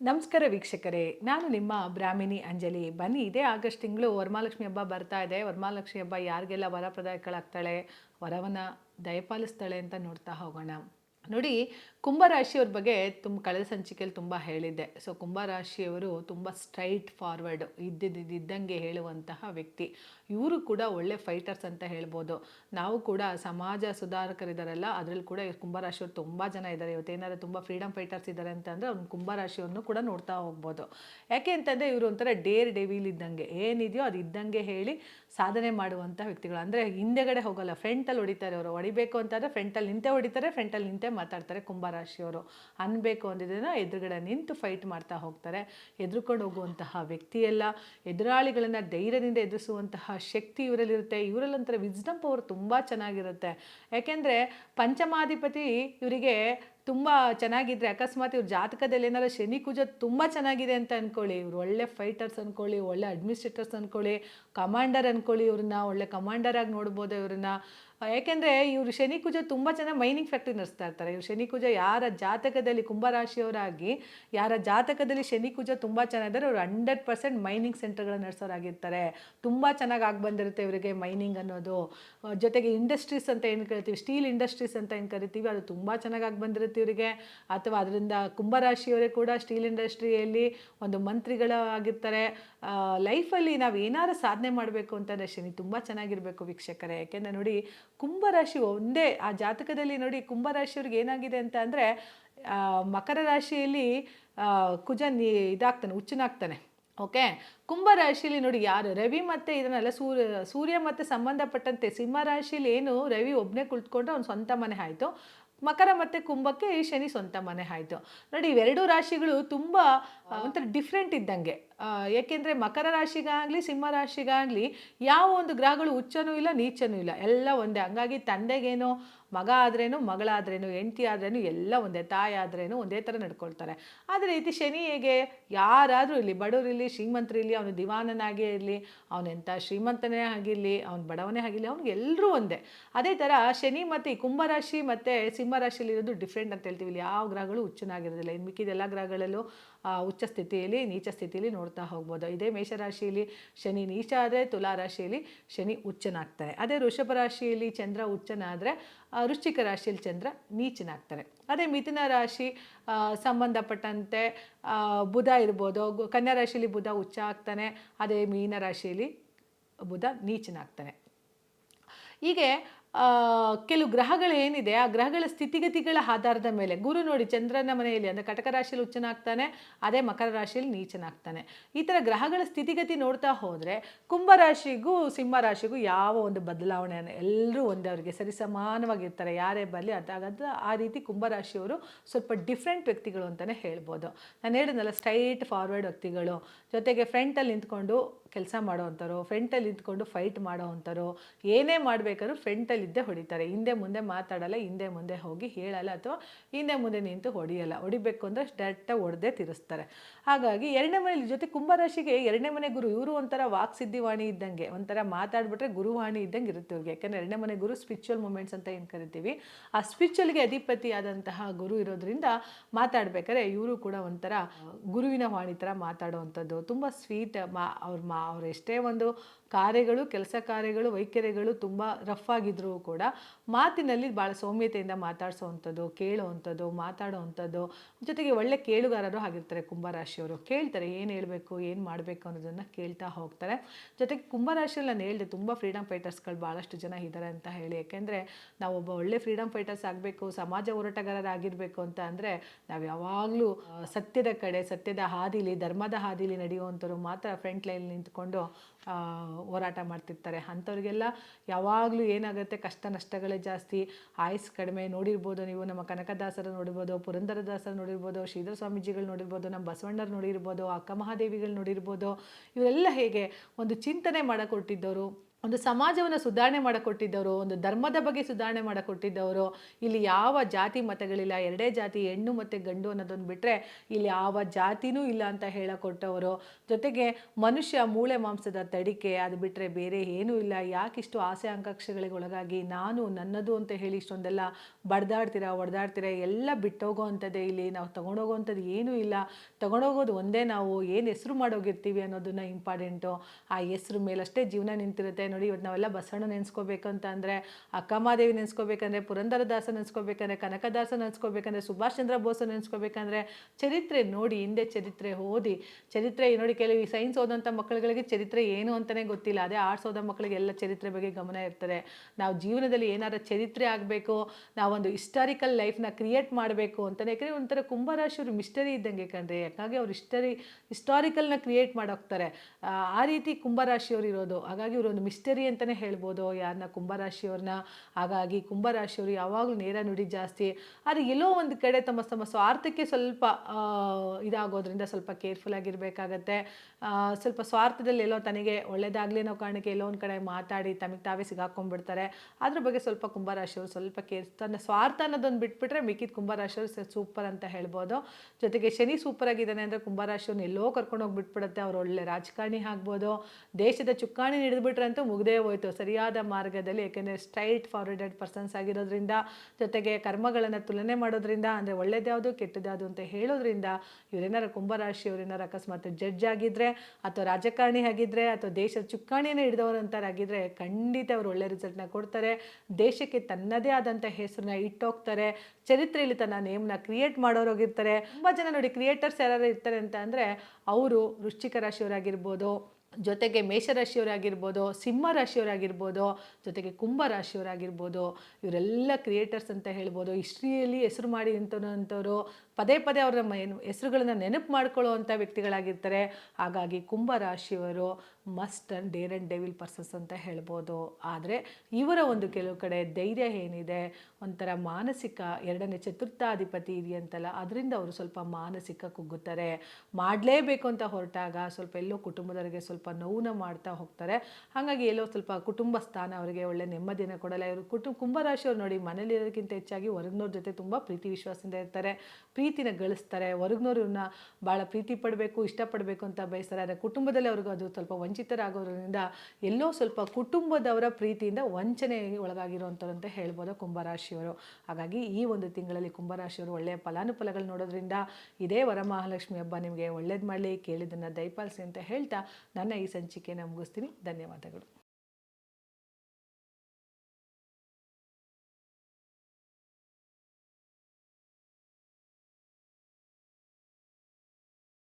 ನಮಸ್ಕಾರ ವೀಕ್ಷಕರೇ, ನಾನು ನಿಮ್ಮ ಬ್ರಾಹ್ಮಿಣಿ ಅಂಜಲಿ. ಬನ್ನಿ, ಇದೇ ಆಗಸ್ಟ್ ತಿಂಗಳು ವರಮಹಾಲಕ್ಷ್ಮಿ ಹಬ್ಬ ಬರ್ತಾ ಇದೆ. ವರಮಹಾಲಕ್ಷ್ಮಿ ಹಬ್ಬ ಯಾರಿಗೆಲ್ಲ ವರ ಪ್ರದಾಯಗಳಾಗ್ತಾಳೆ ವರವನ್ನು ದಯಪಾಲಿಸ್ತಾಳೆ ಅಂತ ನೋಡ್ತಾ ಹೋಗೋಣ. ನೋಡಿ ಕುಂಭರಾಶಿಯವ್ರ ಬಗ್ಗೆ ತುಂಬ ಕಳೆದ ಸಂಚಿಕೆಯಲ್ಲಿ ತುಂಬ ಹೇಳಿದ್ದೆ. ಸೊ, ಕುಂಭರಾಶಿಯವರು ತುಂಬ ಸ್ಟ್ರೈಟ್ ಫಾರ್ವರ್ಡ್ ಇದ್ದಿದ್ದಂಗೆ ಹೇಳುವಂತಹ ವ್ಯಕ್ತಿ. ಇವರು ಕೂಡ ಒಳ್ಳೆ ಫೈಟರ್ಸ್ ಅಂತ ಹೇಳ್ಬೋದು. ನಾವು ಕೂಡ ಸಮಾಜ ಸುಧಾರಕರಿದ್ದಾರಲ್ಲ ಅದರಲ್ಲಿ ಕೂಡ ಕುಂಭರಾಶಿಯವರು ತುಂಬ ಜನ ಇದ್ದಾರೆ ಇವತ್ತೇನಾದ್ರು ತುಂಬ ಫ್ರೀಡಮ್ ಫೈಟರ್ಸ್ ಇದ್ದಾರೆ ಅಂತಂದರೆ ಅವ್ನು ಕುಂಭರಾಶಿಯವನ್ನು ಕೂಡ ನೋಡ್ತಾ ಹೋಗ್ಬೋದು. ಯಾಕೆ ಅಂತಂದರೆ ಇವರು ಒಂಥರ ಡೇರ್ ಡೆವಿಲ್ ಇದ್ದಂಗೆ. ಏನಿದೆಯೋ ಅದು ಇದ್ದಂಗೆ ಹೇಳಿ ಸಾಧನೆ ಮಾಡುವಂಥ ವ್ಯಕ್ತಿಗಳು. ಅಂದರೆ ಹಿಂದೆಗಡೆ ಹೋಗಲ್ಲ ಫ್ರಂಟಲ್ಲಿ ಹೊಡಿತಾರೆ ಅವರು. ಹೊಡಿಬೇಕು ಅಂತಂದರೆ ಫ್ರಂಟಲ್ಲಿ ನಿಂತೆ ಹೊಡಿತಾರೆ ಫ್ರಂಟಲ್ಲಿ ನಿಂತೆ ಮಾತಾಡ್ತಾರೆ ಕುಂಭರಾಶಿಯವರು ಅನ್ಬೇಕು ಅಂದಿದ್ದನ್ನು ಎದುರುಗಡೆ ನಿಂತು ಫೈಟ್ ಮಾಡ್ತಾ ಹೋಗ್ತಾರೆ. ಎದುರುಕೊಂಡು ಹೋಗುವಂತಹ ವ್ಯಕ್ತಿಯೆಲ್ಲ, ಎದುರಾಳಿಗಳನ್ನು ಧೈರ್ಯದಿಂದ ಎದುರಿಸುವಂತಹ ಶಕ್ತಿ ಇವರಲ್ಲಿರುತ್ತೆ. ಇವರಲ್ಲಂತರ ವಿಜ್ಡಮ್ ಪವರ್ ತುಂಬ ಚೆನ್ನಾಗಿರುತ್ತೆ. ಯಾಕೆಂದರೆ ಪಂಚಮಾಧಿಪತಿ ಇವರಿಗೆ ತುಂಬ ಚೆನ್ನಾಗಿದ್ರೆ, ಅಕಸ್ಮಾತ್ ಇವ್ರ ಜಾತಕದಲ್ಲಿ ಏನಾದ್ರು ಶನಿ ಕುಜ ತುಂಬ ಚೆನ್ನಾಗಿದೆ ಅಂತ ಅಂದ್ಕೊಳ್ಳಿ ಇವ್ರು ಒಳ್ಳೆ ಫೈಟರ್ಸ್ ಅಂದ್ಕೊಳ್ಳಿ ಒಳ್ಳೆ ಅಡ್ಮಿನಿಸ್ಟ್ರೇಟರ್ಸ್ ಅಂದ್ಕೊಳ್ಳಿ ಕಮಾಂಡರ್ ಅಂದ್ಕೊಳ್ಳಿ ಇವ್ರನ್ನ, ಒಳ್ಳೆ ಕಮಾಂಡರ್ ಆಗಿ ನೋಡ್ಬೋದು ಇವ್ರನ್ನ. ಯಾಕೆಂದರೆ ಇವರು ಶನಿ ಕುಜ ತುಂಬ ಚೆನ್ನಾಗಿ ಮೈನಿಂಗ್ ಫ್ಯಾಕ್ಟ್ರಿ ನಡೆಸ್ತಾ ಇರ್ತಾರೆ. ಇವರು ಶನಿ ಕುಜ ಯಾರ ಜಾತಕದಲ್ಲಿ ಕುಂಭರಾಶಿಯವರಾಗಿ, ಯಾರ ಜಾತಕದಲ್ಲಿ ಶನಿ ಕುಜ ತುಂಬ ಚೆನ್ನಾಗಿದ್ದಾರೆ ಅವರು ಹಂಡ್ರೆಡ್ ಪರ್ಸೆಂಟ್ ಮೈನಿಂಗ್ ಸೆಂಟರ್ಗಳನ್ನ ನಡೆಸೋರಾಗಿರ್ತಾರೆ. ತುಂಬ ಚೆನ್ನಾಗಿ ಆಗಿ ಬಂದಿರುತ್ತೆ ಇವರಿಗೆ ಮೈನಿಂಗ್ ಅನ್ನೋದು. ಜೊತೆಗೆ ಇಂಡಸ್ಟ್ರೀಸ್ ಅಂತ ಏನು ಕರಿತೀವಿ ಸ್ಟೀಲ್ ಇಂಡಸ್ಟ್ರೀಸ್ ಅಂತ ಏನು ಕರಿತೀವಿ, ಅದು ತುಂಬ ಚೆನ್ನಾಗಿ ಆಗಿ ಬಂದಿರುತ್ತೆ ಇವರಿಗೆ. ಅಥವಾ ಅದರಿಂದ ಕುಂಭರಾಶಿಯವರೇ ಕೂಡ ಸ್ಟೀಲ್ ಇಂಡಸ್ಟ್ರಿಯಲ್ಲಿ ಒಂದು ಮಂತ್ರಿಗಳಾಗಿರ್ತಾರೆ. ಲೈಫಲ್ಲಿ ನಾವು ಏನಾರು ಸಾಧನೆ ಮಾಡಬೇಕು ಅಂತಂದರೆ ಶನಿ ತುಂಬ ಚೆನ್ನಾಗಿರಬೇಕು ವೀಕ್ಷಕರೇ. ಯಾಕೆಂದರೆ ನೋಡಿ ಕುಂಭರಾಶಿ ಒಂದೇ, ಆ ಜಾತಕದಲ್ಲಿ ನೋಡಿ ಕುಂಭರಾಶಿಯವ್ರಿಗೆ ಏನಾಗಿದೆ ಅಂತ ಅಂದರೆ ಮಕರ ರಾಶಿಯಲ್ಲಿ ಕುಜ ನೀ ಇದಾಗ್ತಾನೆ, ಹುಚ್ಚನಾಗ್ತಾನೆ, ಓಕೆ? ರಾಶಿಯಲ್ಲಿ ನೋಡಿ ಯಾರು? ರವಿ ಮತ್ತು ಇದನ್ನೆಲ್ಲ ಸೂರ್ಯ ಸೂರ್ಯ ಮತ್ತು ಸಂಬಂಧಪಟ್ಟಂತೆ ಸಿಂಹ ರಾಶಿಯಲ್ಲಿ ಏನು ರವಿ ಒಬ್ಬನೇ ಕುಳಿತುಕೊಂಡು ಅವ್ನು ಸ್ವಂತ ಮನೆ ಆಯಿತು. ಮಕರ ಮತ್ತು ಕುಂಭಕ್ಕೆ ಈ ಶನಿ ಸ್ವಂತ ಮನೆ ಆಯಿತು. ನೋಡಿ ಇವೆರಡು ರಾಶಿಗಳು ತುಂಬ ಒಂಥರ ಡಿಫ್ರೆಂಟ್ ಇದ್ದಂಗೆ. ಏಕೆಂದರೆ ಮಕರ ರಾಶಿಗಾಗಲಿ ಸಿಂಹ ರಾಶಿಗಾಗಲಿ ಯಾವ ಒಂದು ಗ್ರಹಗಳು ಉಚ್ಚನೂ ಇಲ್ಲ ನೀಚನೂ ಇಲ್ಲ. ಎಲ್ಲ ಒಂದೇ. ಹಂಗಾಗಿ ತಂದೆಗೇನೋ ಮಗ ಆದ್ರೇನು, ಮಗಳಾದ್ರೇನು, ಹೆಂಡತಿ ಆದ್ರೇನು, ಎಲ್ಲ ಒಂದೇ, ತಾಯಿ ಆದ್ರೇನು ಒಂದೇ ಥರ ನಡ್ಕೊಳ್ತಾರೆ. ಅದೇ ರೀತಿ ಶನಿ ಹೇಗೆ ಯಾರಾದರೂ ಇರಲಿ ಬಡವರಿರಲಿ ಶ್ರೀಮಂತರಿರಲಿ ಅವನು ದಿವಾನನಾಗೇ ಇರಲಿ ಅವನೆಂಥ ಶ್ರೀಮಂತನೇ ಆಗಿರಲಿ, ಅವ್ನು ಬಡವನೇ ಆಗಿರಲಿ, ಅವ್ನಿಗೆ ಎಲ್ಲರೂ ಒಂದೇ. ಅದೇ ಥರ ಶನಿ ಮತ್ತು ಈ ಕುಂಭರಾಶಿ ಮತ್ತು ಸಿಂಹರಾಶಿಯಲ್ಲಿ ಇರೋದು ಡಿಫ್ರೆಂಟ್ ಅಂತ ಹೇಳ್ತೀವಿ. ಇಲ್ಲಿ ಯಾವ ಗ್ರಹಗಳು ಹುಚ್ಚನಾಗಿರೋದಿಲ್ಲ. ಇನ್ನು ಮಿಕ್ಕಿದ ಎಲ್ಲ ಗ್ರಹಗಳಲ್ಲೂ ಉಚ್ಚ ಸ್ಥಿತಿಯಲ್ಲಿ, ನೀಚ ಸ್ಥಿತಿಯಲ್ಲಿ ನೋಡ್ತಾ ಹೋಗ್ಬೋದು. ಇದೇ ಮೇಷರಾಶಿಯಲ್ಲಿ ಶನಿ ನೀಚ ಆದರೆ ತುಲಾ ರಾಶಿಯಲ್ಲಿ ಶನಿ ಉಚ್ಚನಾಗ್ತಾರೆ. ಅದೇ ವೃಷಭ ರಾಶಿಯಲ್ಲಿ ಚಂದ್ರ ಉಚ್ಚನಾದರೆ ವೃಶ್ಚಿಕ ರಾಶಿಯಲ್ಲಿ ಚಂದ್ರ ನೀಚನಾಗ್ತಾರೆ. ಅದೇ ಮಿಥುನ ರಾಶಿ ಸಂಬಂಧಪಟ್ಟಂತೆ ಬುಧ ಇರ್ಬೋದು. ಕನ್ಯಾ ರಾಶಿಯಲ್ಲಿ ಬುಧ ಉಚ್ಚ ಆಗ್ತಾನೆ. ಅದೇ ಮೀನ ರಾಶಿಯಲ್ಲಿ ಬುಧ ನೀಚನಾಗ್ತಾನೆ. ಹೀಗೆ ಕೆಲವು ಗ್ರಹಗಳು ಏನಿದೆ, ಆ ಗ್ರಹಗಳ ಸ್ಥಿತಿಗತಿಗಳ ಆಧಾರದ ಮೇಲೆ, ಗುರು ನೋಡಿ ಚಂದ್ರನ ಮನೆಯಲ್ಲಿ ಅಂದರೆ ಕಟಕ ರಾಶಿಯಲ್ಲಿ ಉಚ್ಚನಾಗ್ತಾನೆ ಅದೇ ಮಕರ ರಾಶಿಯಲ್ಲಿ ನೀಚನಾಗ್ತಾನೆ. ಈ ಥರ ಗ್ರಹಗಳ ಸ್ಥಿತಿಗತಿ ನೋಡ್ತಾ ಹೋದರೆ ಕುಂಭರಾಶಿಗೂ ಸಿಂಹ ರಾಶಿಗೂ ಯಾವ ಒಂದು ಬದಲಾವಣೆ ಎಲ್ಲರೂ ಒಂದೇ ಅವರಿಗೆ ಸರಿ ಸಮಾನವಾಗಿರ್ತಾರೆ ಯಾರೇ ಬರಲಿ ಅದಾಗದ ಆ ರೀತಿ ಕುಂಭರಾಶಿಯವರು ಸ್ವಲ್ಪ ಡಿಫ್ರೆಂಟ್ ವ್ಯಕ್ತಿಗಳು ಅಂತಲೇ ಹೇಳ್ಬೋದು. ನಾನು ಹೇಳಿದ್ನಲ್ಲ ಸ್ಟ್ರೈಟ್ ಫಾರ್ವರ್ಡ್ ವ್ಯಕ್ತಿಗಳು. ಜೊತೆಗೆ ಫ್ರಂಟಲ್ಲಿ ನಿಂತ್ಕೊಂಡು ಕೆಲಸ ಮಾಡೋವಂಥವ್ರು ಫ್ರಂಟಲ್ಲಿ ನಿಂತ್ಕೊಂಡು ಫೈಟ್ ಮಾಡೋವಂಥವ್ರು, ಏನೇ ಮಾಡಬೇಕಾದ್ರೂ ಫ್ರೆಂಟಲ್ಲಿದ್ದೇ ಹೊಡಿತಾರೆ. ಹಿಂದೆ ಮುಂದೆ ಮಾತಾಡಲ್ಲ, ಹಿಂದೆ ಮುಂದೆ ಹೋಗಿ ಹೇಳಲ್ಲ ಅಥವಾ ಹಿಂದೆ ಮುಂದೆ ನಿಂತು ಹೊಡಿಯಲ್ಲ. ಹೊಡಿಬೇಕು ಅಂದರೆ ಡೈರೆಕ್ಟಾಗಿ ಹೊಡೆದೇ ತಿರುಸ್ತಾರೆ. ಹಾಗಾಗಿ ಎರಡನೇ ಮನೆಯಲ್ಲಿ ಜೊತೆ ಕುಂಭರಾಶಿಗೆ ಎರಡನೇ ಮನೆ ಗುರು, ಇವರು ಒಂಥರ ವಾಕ್ಸಿದ್ಧಿವಾಣಿ ಇದ್ದಂಗೆ. ಒಂಥರ ಮಾತಾಡ್ಬಿಟ್ರೆ ಗುರುವಾಣಿ ಇದ್ದಂಗೆ ಇರುತ್ತೆ ಅವ್ರಿಗೆ ಯಾಕಂದರೆ ಎರಡನೇ ಮನೆ ಗುರು ಸ್ಪಿರಿಚುವಲ್ ಮೂಮೆಂಟ್ಸ್ ಅಂತ ಏನು ಕರಿತೀವಿ? ಆ ಸ್ಪಿರಿಚುವಲ್ಗೆ ಅಧಿಪತಿಯಾದಂತಹ ಗುರು ಇರೋದ್ರಿಂದ ಮಾತಾಡ್ಬೇಕಾದ್ರೆ ಇವರು ಕೂಡ ಒಂಥರ ಗುರುವಿನ ವಾಣಿ ಥರ ಮಾತಾಡುವಂಥದ್ದು. ತುಂಬ ಸ್ವೀಟ್ ಮಾ ಅವ್ರ ಮಾ ಅವ್ರು ಎಷ್ಟೇ ಒಂದು ಕಾರ್ಯಗಳು, ಕೆಲಸ ಕಾರ್ಯಗಳು, ವೈಖರಿಗಳು ತುಂಬ ರಫ್ ಆಗಿದ್ರೂ ಕೂಡ ಮಾತಿನಲ್ಲಿ ಭಾಳ ಸೌಮ್ಯತೆಯಿಂದ ಮಾತಾಡಿಸೋವಂಥದ್ದು ಕೇಳುವಂಥದ್ದು ಮಾತಾಡೋವಂಥದ್ದು ಜೊತೆಗೆ ಒಳ್ಳೆ ಕೇಳುಗಾರರು ಆಗಿರ್ತಾರೆ ಕುಂಭರಾಶಿಯವರು. ಕೇಳ್ತಾರೆ, ಏನು ಹೇಳಬೇಕು, ಏನು ಮಾಡಬೇಕು ಅನ್ನೋದನ್ನು ಕೇಳ್ತಾ ಹೋಗ್ತಾರೆ. ಜೊತೆಗೆ ಕುಂಭರಾಶಿಯಲ್ಲಿ ನಾನು ಹೇಳಿದೆ ತುಂಬ ಫ್ರೀಡಮ್ ಫೈಟರ್ಸ್ಗಳು ಭಾಳಷ್ಟು ಜನ ಇದ್ದಾರೆ ಅಂತ ಹೇಳಿ. ಯಾಕೆಂದರೆ ನಾವು ಒಬ್ಬ ಒಳ್ಳೆ ಫ್ರೀಡಮ್ ಫೈಟರ್ಸ್ ಆಗಬೇಕು, ಸಮಾಜ ಹೋರಾಟಗಾರರಾಗಿರಬೇಕು ಅಂತ ಅಂದರೆ ನಾವು ಯಾವಾಗಲೂ ಸತ್ಯದ ಕಡೆ, ಸತ್ಯದ ಹಾದಿಲಿ, ಧರ್ಮದ ಹಾದಿಲಿ ನಡೆಯುವಂಥವ್ರು ಮಾತ್ರ ಫ್ರಂಟ್ ಲೈನ್ ನಿಂತ್ಕೊಂಡು ಹೋರಾಟ ಮಾಡ್ತಿರ್ತಾರೆ. ಅಂಥವ್ರಿಗೆಲ್ಲ ಯಾವಾಗಲೂ ಏನಾಗುತ್ತೆ, ಕಷ್ಟ ನಷ್ಟಗಳೇ ಜಾಸ್ತಿ. ಆಯುಸ್ ಕಡಿಮೆ. ನೋಡಿರ್ಬೋದು ನೀವು ನಮ್ಮ ಕನಕದಾಸರು ನೋಡಿರ್ಬೋದು ಪುರಂದರದಾಸರು ನೋಡಿರ್ಬೋದು, ಶ್ರೀಧರ ಸ್ವಾಮೀಜಿಗಳು ನೋಡಿರ್ಬೋದು, ನಮ್ಮ ಬಸವಣ್ಣರು ನೋಡಿರ್ಬೋದು, ಅಕ್ಕ ಮಹಾದೇವಿಗಳು ನೋಡಿರ್ಬೋದು. ಇವರೆಲ್ಲ ಹೇಗೆ ಒಂದು ಚಿಂತನೆ ಮಾಡಕೊಟ್ಟಿದ್ದವರು. ಒಂದು ಸಮಾಜವನ್ನು ಸುಧಾರಣೆ ಮಾಡಿಕೊಟ್ಟಿದ್ದವರು, ಒಂದು ಧರ್ಮದ ಬಗ್ಗೆ ಸುಧಾರಣೆ ಮಾಡಿಕೊಟ್ಟಿದ್ದವರು, ಇಲ್ಲಿ ಯಾವ ಜಾತಿ ಮತಗಳಿಲ್ಲ, ಎರಡೇ ಜಾತಿ ಹೆಣ್ಣು ಮತ್ತು ಗಂಡು ಅನ್ನೋದೊಂದು ಬಿಟ್ಟರೆ ಇಲ್ಲಿ ಯಾವ ಜಾತಿನೂ ಇಲ್ಲ ಅಂತ ಹೇಳಿಕೊಟ್ಟವರು. ಜೊತೆಗೆ ಮನುಷ್ಯ ಮೂಳೆ ಮಾಂಸದ ತಡಿಕೆ, ಅದು ಬಿಟ್ಟರೆ ಬೇರೆ ಏನೂ ಇಲ್ಲ. ಯಾಕಿಷ್ಟು ಆಸೆ ಆಕಾಂಕ್ಷೆಗಳಿಗೆ ಒಳಗಾಗಿ ನಾನು ನನ್ನದು ಅಂತ ಹೇಳಿ ಇಷ್ಟೊಂದೆಲ್ಲ ಬಡ್ದಾಡ್ತೀರಾ ಹೊಡೆದಾಡ್ತೀರಾ ಎಲ್ಲ ಬಿಟ್ಟೋಗೋ ಅಂಥದ್ದೇ ಇಲ್ಲಿ. ನಾವು ತೊಗೊಂಡೋಗೋವಂಥದ್ದು ಏನೂ ಇಲ್ಲ. ತೊಗೊಂಡೋಗೋದು ಒಂದೇ ನಾವು, ಏನು ಹೆಸರು ಮಾಡೋಗಿರ್ತೀವಿ ಅನ್ನೋದನ್ನ ಇಂಪಾರ್ಟೆಂಟು. ಆ ಹೆಸ್ರು ಮೇಲಷ್ಟೇ ಜೀವನ ನಿಂತಿರುತ್ತೆ ನೋಡಿ ಇವತ್ತು ನಾವೆಲ್ಲ ಬಸವಣ್ಣ ನೆನೆಸ್ಕೋಬೇಕು ಅಂತ ಅಂದರೆ ಅಕ್ಕಮಾದೇವಿ ನೆನೆಸ್ಕೋಬೇಕಂದ್ರೆ ಪುರಂದರದಾಸ ನೆನೆಸ್ಕೋಬೇಕಂದ್ರೆ ಕನಕದಾಸ ನೆನೆಸ್ಕೋಬೇಕಂದ್ರೆ ಸುಭಾಷ್ ಚಂದ್ರ ಬೋಸ್ ನೆನೆಸ್ಕೋಬೇಕಂದ್ರೆ ಚರಿತ್ರೆ ನೋಡಿ ಹಿಂದೆ ಚರಿತ್ರೆ ಓದಿ. ಚರಿತ್ರೆ ನೋಡಿ ಕೆಲವು ಈ ಸೈನ್ಸ್ ಓದೋಂಥ ಮಕ್ಕಳುಗಳಿಗೆ ಚರಿತ್ರೆ ಏನು ಅಂತಲೇ ಗೊತ್ತಿಲ್ಲ. ಅದೇ ಆರ್ಟ್ಸ್ ಓದೋ ಮಕ್ಕಳಿಗೆ ಎಲ್ಲ ಚರಿತ್ರೆ ಬಗ್ಗೆ ಗಮನ ಇರ್ತದೆ. ನಾವು ಜೀವನದಲ್ಲಿ ಏನಾರ ಚರಿತ್ರೆ ಆಗಬೇಕು ನಾವೊಂದು ಹಿಸ್ಟಾರಿಕಲ್ ಲೈಫ್ನ ಕ್ರಿಯೇಟ್ ಮಾಡಬೇಕು ಅಂತಲೇ ಯಾಕಂದರೆ ಒಂಥರ ಕುಂಭರಾಶಿಯವರು ಮಿಸ್ಟರಿ ಇದ್ದಂಗೆ ಕಣ್ರಿ. ಯಾಕಾಗಿ ಅವ್ರು ಹಿಸ್ಟರಿ ಹಿಸ್ಟಾರಿಕಲ್ನ ಕ್ರಿಯೇಟ್ ಮಾಡೋಗ್ತಾರೆ ಆ, ರೀತಿ ಕುಂಭರಾಶಿಯವರು ಇರೋದು. ಹಾಗಾಗಿ ಇವರು ಒಂದು ಮಿಸ್ಟರಿ ಅಂತಲೇ ಹೇಳ್ಬೋದು. ಯಾರನ್ನ ಕುಂಭರಾಶಿಯವ್ರನ್ನ, ಹಾಗಾಗಿ ಕುಂಭರಾಶಿಯವರು ಯಾವಾಗಲೂ ನೇರ ನುಡಿ ಜಾಸ್ತಿ. ಆದರೆ ಎಲ್ಲೋ ಒಂದು ಕಡೆ ತಮ್ಮ ತಮ್ಮ ಸ್ವಾರ್ಥಕ್ಕೆ ಸ್ವಲ್ಪ ಇದಾಗೋದ್ರಿಂದ ಸ್ವಲ್ಪ ಕೇರ್ಫುಲ್ ಆಗಿರಬೇಕಾಗತ್ತೆ. ಸ್ವಲ್ಪ ಸ್ವಾರ್ಥದಲ್ಲಿ ಎಲ್ಲೋ ತನಗೆ ಒಳ್ಳೇದಾಗಲಿ ಅನ್ನೋ ಕಾರಣಕ್ಕೆ ಎಲ್ಲೋ ಒಂದು ಕಡೆ ಮಾತಾಡಿ ತಮಗೆ ತಾವೇ ಸಿಗಾಕೊಂಡ್ಬಿಡ್ತಾರೆ. ಅದ್ರ ಬಗ್ಗೆ ಸ್ವಲ್ಪ ಕುಂಭರಾಶಿಯವರು ಸ್ವಲ್ಪ ಕೇರ್, ತನ್ನ ಸ್ವಾರ್ಥ ಅನ್ನೋದೊಂದು ಬಿಟ್ಬಿಟ್ರೆ ಮಿಕ್ಕಿದ ಕುಂಭರಾಶಿಯವರು ಸೂಪರ್ ಅಂತ ಹೇಳ್ಬೋದು. ಜೊತೆಗೆ ಶನಿ ಸೂಪರ್ ಆಗಿದ್ದಾನೆ ಅಂದರೆ ಕುಂಭರಾಶಿಯವ್ರನ್ನ ಎಲ್ಲೋ ಕರ್ಕೊಂಡು ಹೋಗಿ ಬಿಟ್ಬಿಡುತ್ತೆ ಅವ್ರು ಒಳ್ಳೆ ರಾಜಕಾರಣಿ ಆಗ್ಬೋದು. ದೇಶದ ಚುಕ್ಕಾಣಿ ಹಿಡಿದ್ಬಿಟ್ರಂತೂ ಮುಗ್ದೇ ಹೋಯಿತು ಸರಿಯಾದ ಮಾರ್ಗದಲ್ಲಿ, ಯಾಕೆಂದರೆ ಸ್ಟ್ರೈಟ್ ಫಾರ್ವರ್ಡೆಡ್ ಪರ್ಸನ್ಸ್ ಆಗಿರೋದ್ರಿಂದ, ಜೊತೆಗೆ ಕರ್ಮಗಳನ್ನು ತುಲನೆ ಮಾಡೋದ್ರಿಂದ, ಅಂದರೆ ಒಳ್ಳೇದ್ಯಾವುದು ಕೆಟ್ಟದ್ಯಾವುದು ಅಂತ ಹೇಳೋದ್ರಿಂದ, ಇವರೇನಾರ ಕುಂಭರಾಶಿಯವ್ರು ಏನಾರ ಅಕಸ್ಮಾತ್ ಜಡ್ಜ್ ಆಗಿದ್ದರೆ ಅಥವಾ ರಾಜಕಾರಣಿ ಆಗಿದ್ದರೆ ಅಥವಾ ದೇಶದ ಚುಕ್ಕಾಣಿಯನ್ನು ಹಿಡಿದವರು ಅಂತಾರಾಗಿದ್ದರೆ ಖಂಡಿತ ಅವರು ಒಳ್ಳೆ ರಿಸಲ್ಟ್ನ ಕೊಡ್ತಾರೆ. ದೇಶಕ್ಕೆ ತನ್ನದೇ ಆದಂಥ ಹೆಸರನ್ನ ಇಟ್ಟೋಗ್ತಾರೆ. ಚರಿತ್ರೆಯಲ್ಲಿ ತನ್ನ ನೇಮ್ನ ಕ್ರಿಯೇಟ್ ಮಾಡೋರೋಗಿರ್ತಾರೆ ತುಂಬ ಜನ ನೋಡಿ ಕ್ರಿಯೇಟರ್ಸ್ ಯಾರು ಇರ್ತಾರೆ ಅಂತ ಅಂದರೆ, ಅವರು ವೃಶ್ಚಿಕ ರಾಶಿಯವರಾಗಿರ್ಬೋದು ಜೊತೆಗೆ ಮೇಷರಾಶಿಯವರಾಗಿರ್ಬೋದು ಸಿಂಹ ರಾಶಿಯವರಾಗಿರ್ಬೋದು ಜೊತೆಗೆ ಕುಂಭ ರಾಶಿಯವರಾಗಿರ್ಬೋದು ಇವರೆಲ್ಲ ಕ್ರಿಯೇಟರ್ಸ್ ಅಂತ ಹೇಳ್ಬೋದು ಹಿಸ್ಟ್ರಿಯಲ್ಲಿ ಹೆಸರು ಮಾಡಿ ಪದೇ ಪದೇ ಅವರ ಹೆಸರುಗಳನ್ನು ನೆನಪು ಮಾಡ್ಕೊಳ್ಳೋ ಅಂಥ ವ್ಯಕ್ತಿಗಳಾಗಿರ್ತಾರೆ. ಹಾಗಾಗಿ ಕುಂಭ ರಾಶಿಯವರು must and dare and devil persons ಅಂತ ಹೇಳ್ಬೋದು. ಆದರೆ ಇವರ ಒಂದು ಕೆಲವು ಕಡೆ ಧೈರ್ಯ ಏನಿದೆ, ಒಂಥರ ಮಾನಸಿಕ ಎರಡನೇ ಚತುರ್ಥಾಧಿಪತಿ ಇದೆಯಂತಲ್ಲ ಅದರಿಂದ ಅವರು ಸ್ವಲ್ಪ ಮಾನಸಿಕ ಕುಗ್ಗುತ್ತಾರೆ. ಮಾಡಲೇಬೇಕು ಅಂತ ಹೊರಟಾಗ ಸ್ವಲ್ಪ ಎಲ್ಲೋ ಕುಟುಂಬದವರಿಗೆ ಸ್ವಲ್ಪ ನೋವನ್ನ ಮಾಡ್ತಾ ಹೋಗ್ತಾರೆ. ಹಾಗಾಗಿ ಎಲ್ಲೋ ಸ್ವಲ್ಪ ಕುಟುಂಬ ಸ್ಥಾನ ಅವರಿಗೆ ಒಳ್ಳೆ ನೆಮ್ಮದಿನ ಕೊಡಲ್ಲ. ಇವರು ಕುಟುಂಬ ಕುಂಭರಾಶಿಯವರು ನೋಡಿ ಮನೇಲಿರೋದಕ್ಕಿಂತ ಹೆಚ್ಚಾಗಿ ಹೊರಗಿನವ್ರ ಜೊತೆ ತುಂಬ ಪ್ರೀತಿ ವಿಶ್ವಾಸದಿಂದ ಇರ್ತಾರೆ. ಪ್ರೀತಿನ ಗಳಿಸ್ತಾರೆ, ಹೊರಗಿನವ್ರು ಇವ್ರನ್ನ ಭಾಳ ಪ್ರೀತಿ ಪಡಬೇಕು, ಇಷ್ಟಪಡಬೇಕು ಅಂತ ಬಯಸ್ತಾರೆ. ಆದರೆ ಕುಟುಂಬದಲ್ಲಿ ಅವ್ರಿಗೂ ಅದು ಸ್ವಲ್ಪ ವಂಚಿತರಾಗೋದ್ರಿಂದ ಎಲ್ಲೋ ಸ್ವಲ್ಪ ಕುಟುಂಬದವರ ಪ್ರೀತಿಯಿಂದ ವಂಚನೆಗೆ ಒಳಗಾಗಿರುವಂಥವ್ರು ಅಂತ ಹೇಳ್ಬೋದು ಕುಂಭರಾಶಿಯವರು. ಹಾಗಾಗಿ ಈ ಒಂದು ತಿಂಗಳಲ್ಲಿ ಕುಂಭರಾಶಿಯವರು ಒಳ್ಳೆಯ ಫಲಾನುಫಲಗಳು ನೋಡೋದ್ರಿಂದ ಇದೇ ವರಮಹಾಲಕ್ಷ್ಮಿ ಹಬ್ಬ ನಿಮಗೆ ಒಳ್ಳೇದು ಮಾಡಲಿ. ಕೇಳಿದ್ದನ್ನು ದಯಪಾಲಿಸಿ ಅಂತ ಹೇಳ್ತಾ ನನ್ನ ಈ ಸಂಚಿಕೆಯನ್ನು ಮುಗಿಸ್ತೀನಿ. ಧನ್ಯವಾದಗಳು.